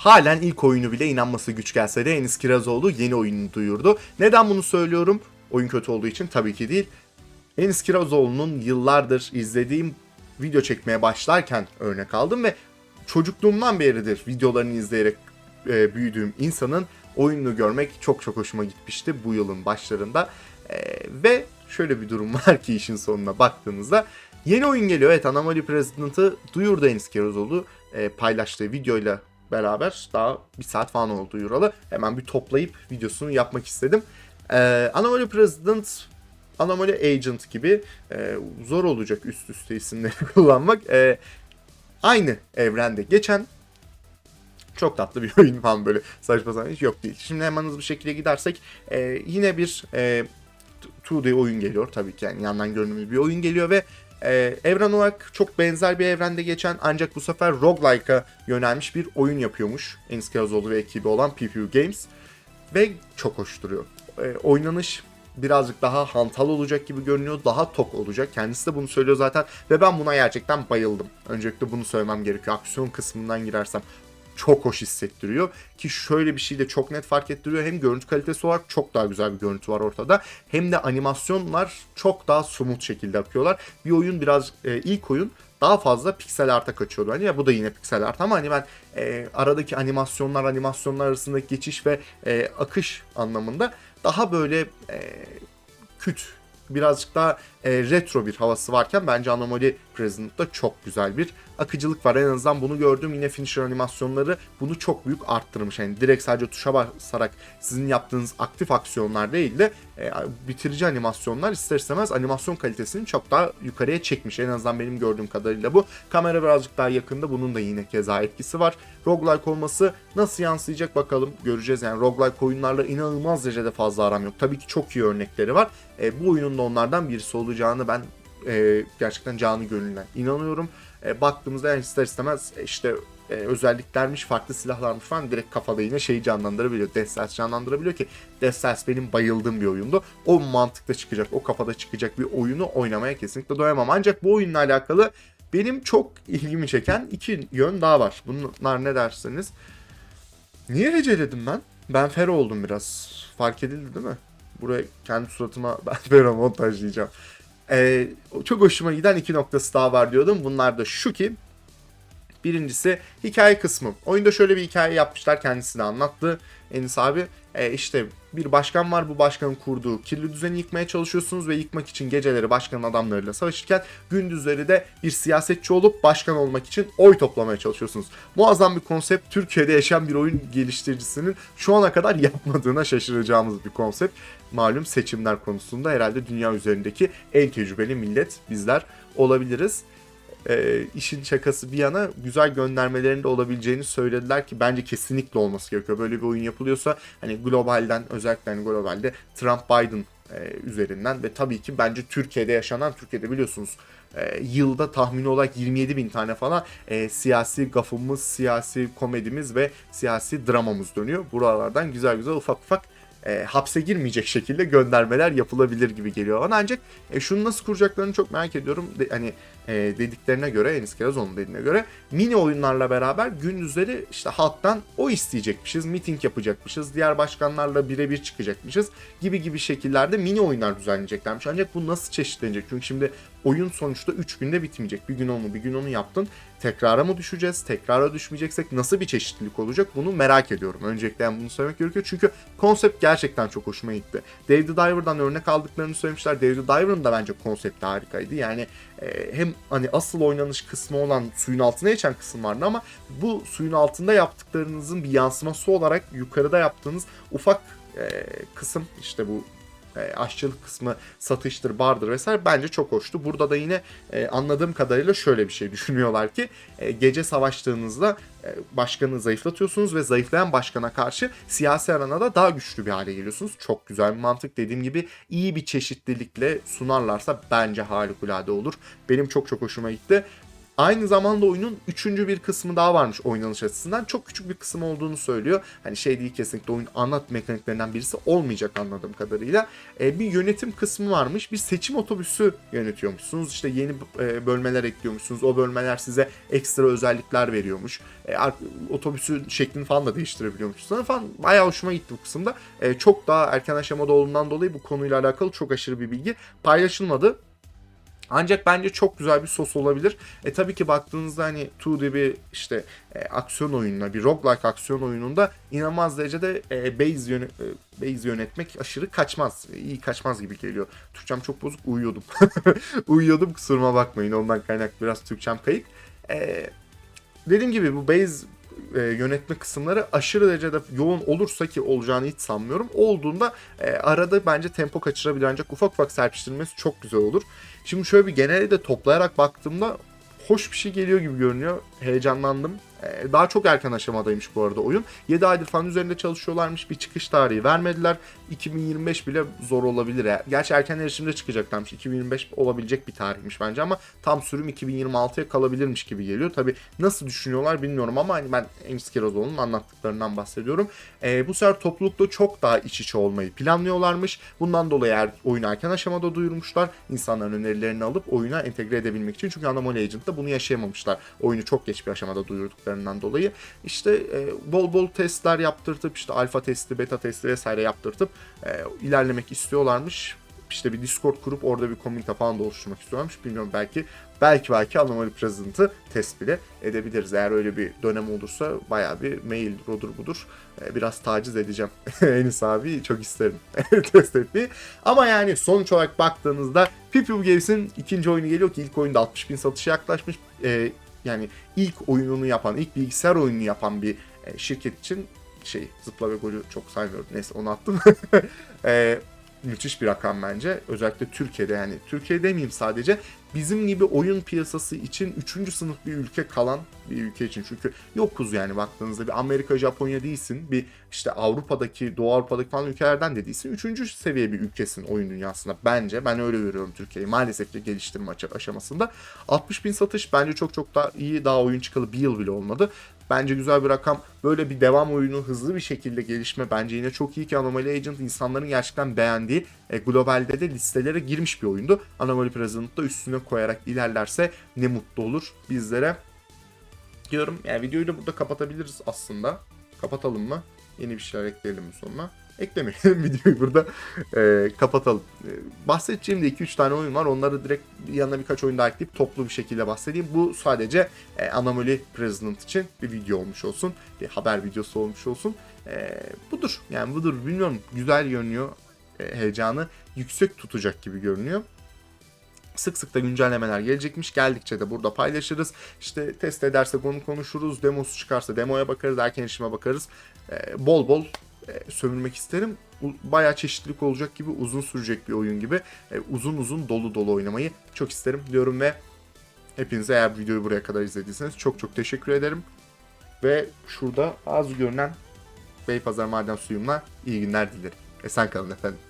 halen ilk oyunu bile inanması güç gelse de Enis Kirazoğlu yeni oyununu duyurdu. Neden bunu söylüyorum? Oyun kötü olduğu için tabii ki değil. Enis Kirazoğlu'nun yıllardır izlediğim video çekmeye başlarken örnek aldım ve çocukluğumdan beridir videolarını izleyerek e, büyüdüğüm insanın oyununu görmek çok çok hoşuma gitmişti bu yılın başlarında. E, ve şöyle bir durum var ki işin sonuna baktığınızda yeni oyun geliyor. Evet Anomaly President'ı duyurdu Enis Kirazoğlu e, paylaştığı videoyla beraber daha bir saat falan oldu duyuralı. Hemen bir toplayıp videosunu yapmak istedim. E, Anomaly President Anomaly Agent gibi e, zor olacak üst üste isimleri kullanmak. E, aynı evrende geçen çok tatlı bir oyun falan böyle saçma sapan hiç yok değil. Şimdi hemen hızlı bir şekilde gidersek e, yine bir e, 2D oyun geliyor tabii ki yani yandan görünümlü bir oyun geliyor ve e, evren olarak çok benzer bir evrende geçen ancak bu sefer roguelike'a yönelmiş bir oyun yapıyormuş. Enis ve ekibi olan PPU Games ve çok hoş duruyor. E, oynanış birazcık daha hantal olacak gibi görünüyor. Daha tok olacak. Kendisi de bunu söylüyor zaten. Ve ben buna gerçekten bayıldım. Öncelikle bunu söylemem gerekiyor. Aksiyon kısmından girersem çok hoş hissettiriyor. Ki şöyle bir şey de çok net fark ettiriyor. Hem görüntü kalitesi olarak çok daha güzel bir görüntü var ortada. Hem de animasyonlar çok daha somut şekilde akıyorlar. Bir oyun biraz e, ilk oyun daha fazla piksel arta kaçıyordu. Hani ya bu da yine piksel art ama hani ben e, aradaki animasyonlar, animasyonlar arasındaki geçiş ve e, akış anlamında daha böyle e, küt birazcık daha e, retro bir havası varken bence Anomaly Present'da çok güzel bir akıcılık var. En azından bunu gördüm. Yine finisher animasyonları bunu çok büyük arttırmış. Yani direkt sadece tuşa basarak sizin yaptığınız aktif aksiyonlar değil de e, bitirici animasyonlar ister istemez animasyon kalitesini çok daha yukarıya çekmiş. En azından benim gördüğüm kadarıyla bu. Kamera birazcık daha yakında. Bunun da yine keza etkisi var. Roguelike olması nasıl yansıyacak bakalım göreceğiz. Yani roguelike oyunlarla inanılmaz derecede fazla aram yok. Tabii ki çok iyi örnekleri var. E, bu oyunun da onlardan birisi olacağını ben e, gerçekten canı gönülden inanıyorum. E, baktığımızda yani ister istemez e, işte e, özelliklermiş, farklı silahlarmış falan direkt kafada yine şeyi canlandırabiliyor. Death Cells canlandırabiliyor ki Death Cells benim bayıldığım bir oyundu. O mantıkta çıkacak, o kafada çıkacak bir oyunu oynamaya kesinlikle doyamam. Ancak bu oyunla alakalı benim çok ilgimi çeken iki yön daha var. Bunlar ne dersiniz? Niye heceledim ben? Ben Fero oldum biraz. Fark edildi değil mi? Buraya kendi suratıma ben Fero montajlayacağım. Ee, çok hoşuma giden iki noktası daha var diyordum. Bunlar da şu ki Birincisi hikaye kısmı. Oyunda şöyle bir hikaye yapmışlar kendisi de anlattı. Enis abi e, işte bir başkan var bu başkanın kurduğu kirli düzeni yıkmaya çalışıyorsunuz ve yıkmak için geceleri başkanın adamlarıyla savaşırken gündüzleri de bir siyasetçi olup başkan olmak için oy toplamaya çalışıyorsunuz. Muazzam bir konsept Türkiye'de yaşayan bir oyun geliştiricisinin şu ana kadar yapmadığına şaşıracağımız bir konsept. Malum seçimler konusunda herhalde dünya üzerindeki en tecrübeli millet bizler olabiliriz e, işin şakası bir yana güzel göndermelerinde olabileceğini söylediler ki bence kesinlikle olması gerekiyor. Böyle bir oyun yapılıyorsa hani globalden özellikle hani globalde Trump Biden e, üzerinden ve tabii ki bence Türkiye'de yaşanan Türkiye'de biliyorsunuz e, yılda tahmini olarak 27 bin tane falan e, siyasi gafımız, siyasi komedimiz ve siyasi dramamız dönüyor. Buralardan güzel güzel ufak ufak e, hapse girmeyecek şekilde göndermeler yapılabilir gibi geliyor bana. Ancak e, şunu nasıl kuracaklarını çok merak ediyorum. De, hani e, dediklerine göre, Enis Kirazoğlu'nun dediğine göre mini oyunlarla beraber gündüzleri işte halktan o isteyecekmişiz, miting yapacakmışız, diğer başkanlarla birebir çıkacakmışız gibi gibi şekillerde mini oyunlar düzenleyeceklermiş. Ancak bu nasıl çeşitlenecek? Çünkü şimdi oyun sonuçta 3 günde bitmeyecek. Bir gün onu bir gün onu yaptın. Tekrara mı düşeceğiz? Tekrara düşmeyeceksek nasıl bir çeşitlilik olacak? Bunu merak ediyorum. Öncelikle yani bunu söylemek gerekiyor. Çünkü konsept gerçekten çok hoşuma gitti. David Diver'dan örnek aldıklarını söylemişler. David Diver'ın da bence konsepti harikaydı. Yani e, hem hani asıl oynanış kısmı olan suyun altına geçen kısım vardı ama bu suyun altında yaptıklarınızın bir yansıması olarak yukarıda yaptığınız ufak e, kısım işte bu e, aşçılık kısmı satıştır, bardır vesaire bence çok hoştu. Burada da yine e, anladığım kadarıyla şöyle bir şey düşünüyorlar ki e, gece savaştığınızda e, başkanı zayıflatıyorsunuz ve zayıflayan başkana karşı siyasi arenada daha güçlü bir hale geliyorsunuz. Çok güzel bir mantık dediğim gibi iyi bir çeşitlilikle sunarlarsa bence harikulade olur. Benim çok çok hoşuma gitti. Aynı zamanda oyunun üçüncü bir kısmı daha varmış oynanış açısından. Çok küçük bir kısım olduğunu söylüyor. Hani şey değil kesinlikle oyun ana mekaniklerinden birisi olmayacak anladığım kadarıyla. E, bir yönetim kısmı varmış. Bir seçim otobüsü yönetiyormuşsunuz. İşte yeni e, bölmeler ekliyormuşsunuz. O bölmeler size ekstra özellikler veriyormuş. E, otobüsün şeklini falan da değiştirebiliyormuşsunuz falan. Bayağı hoşuma gitti bu kısımda. E, çok daha erken aşamada olduğundan dolayı bu konuyla alakalı çok aşırı bir bilgi paylaşılmadı. Ancak bence çok güzel bir sos olabilir. E tabii ki baktığınızda hani 2D bir işte e, aksiyon oyununa, bir roguelike aksiyon oyununda inanılmaz derecede e, base, yöne, e, base yönetmek aşırı kaçmaz. İyi kaçmaz gibi geliyor. Türkçem çok bozuk, uyuyordum. uyuyordum kusuruma bakmayın ondan kaynaklı biraz Türkçem kayık. E, dediğim gibi bu base e, yönetme kısımları aşırı derecede yoğun olursa ki olacağını hiç sanmıyorum. Olduğunda e, arada bence tempo kaçırabilir ancak ufak ufak serpiştirilmesi çok güzel olur. Şimdi şöyle bir genelde de toplayarak baktığımda hoş bir şey geliyor gibi görünüyor. Heyecanlandım. Ee, daha çok erken aşamadaymış bu arada oyun. 7 aydır falan üzerinde çalışıyorlarmış. Bir çıkış tarihi vermediler. 2025 bile zor olabilir. Gerçi erken erişimde çıkacaklarmış. 2025 olabilecek bir tarihmiş bence ama tam sürüm 2026'ya kalabilirmiş gibi geliyor. Tabi nasıl düşünüyorlar bilmiyorum ama hani ben Enis Kirazoğlu'nun anlattıklarından bahsediyorum. Ee, bu sefer toplulukta çok daha iç içe olmayı planlıyorlarmış. Bundan dolayı eğer oyunu erken aşamada duyurmuşlar. İnsanların önerilerini alıp oyuna entegre edebilmek için. Çünkü Anomaly Agent'ta bunu yaşayamamışlar. Oyunu çok geç bir aşamada duyurduklarından dolayı. İşte e, bol bol testler yaptırtıp işte alfa testi, beta testi vesaire yaptırtıp e, ilerlemek istiyorlarmış. İşte bir Discord kurup orada bir komünite falan da oluşturmak istiyorlarmış. Bilmiyorum belki belki belki Anomaly Present'ı test bile edebiliriz. Eğer öyle bir dönem olursa bayağı bir mail odur budur e, biraz taciz edeceğim. Enis abi çok isterim test etmeyi. Ama yani sonuç olarak baktığınızda Pipiu Games'in ikinci oyunu geliyor ki ilk oyunda 60 bin satışa yaklaşmış. E, yani ilk oyununu yapan, ilk bilgisayar oyununu yapan bir e, şirket için şey zıpla ve golü çok saymıyorum. Neyse onu attım. e, müthiş bir rakam bence. Özellikle Türkiye'de yani Türkiye demeyeyim sadece bizim gibi oyun piyasası için 3. sınıf bir ülke kalan bir ülke için. Çünkü yokuz yani baktığınızda bir Amerika, Japonya değilsin. Bir işte Avrupa'daki, Doğu Avrupa'daki falan ülkelerden de değilsin. 3. seviye bir ülkesin oyun dünyasında bence. Ben öyle görüyorum Türkiye'yi maalesef ki geliştirme aşa- aşamasında. 60 bin satış bence çok çok daha iyi. Daha oyun çıkalı bir yıl bile olmadı. Bence güzel bir rakam. Böyle bir devam oyunu hızlı bir şekilde gelişme bence yine çok iyi ki Anomaly Agent insanların gerçekten beğendiği e, globalde de listelere girmiş bir oyundu. Anomaly Present'da üstüne koyarak ilerlerse ne mutlu olur bizlere. Diyorum yani videoyu da burada kapatabiliriz aslında. Kapatalım mı? Yeni bir şeyler ekleyelim mi sonuna? Eklemeyelim videoyu burada e, kapatalım. E, bahsedeceğim de 2-3 tane oyun var. Onları direkt yanına birkaç oyun daha ekleyip toplu bir şekilde bahsedeyim. Bu sadece e, Anomaly President için bir video olmuş olsun. Bir haber videosu olmuş olsun. E, budur. Yani budur. Bilmiyorum. Güzel görünüyor. E, heyecanı yüksek tutacak gibi görünüyor. Sık sık da güncellemeler gelecekmiş. Geldikçe de burada paylaşırız. İşte test edersek onu konuşuruz. Demosu çıkarsa demoya bakarız. Erken erişime bakarız. Ee, bol bol sömürmek isterim. Bayağı çeşitlilik olacak gibi uzun sürecek bir oyun gibi. E, uzun uzun dolu dolu oynamayı çok isterim diyorum ve hepinize eğer videoyu buraya kadar izlediyseniz çok çok teşekkür ederim. Ve şurada az görünen Beypazarı maden suyumla iyi günler dilerim. Esen kalın efendim.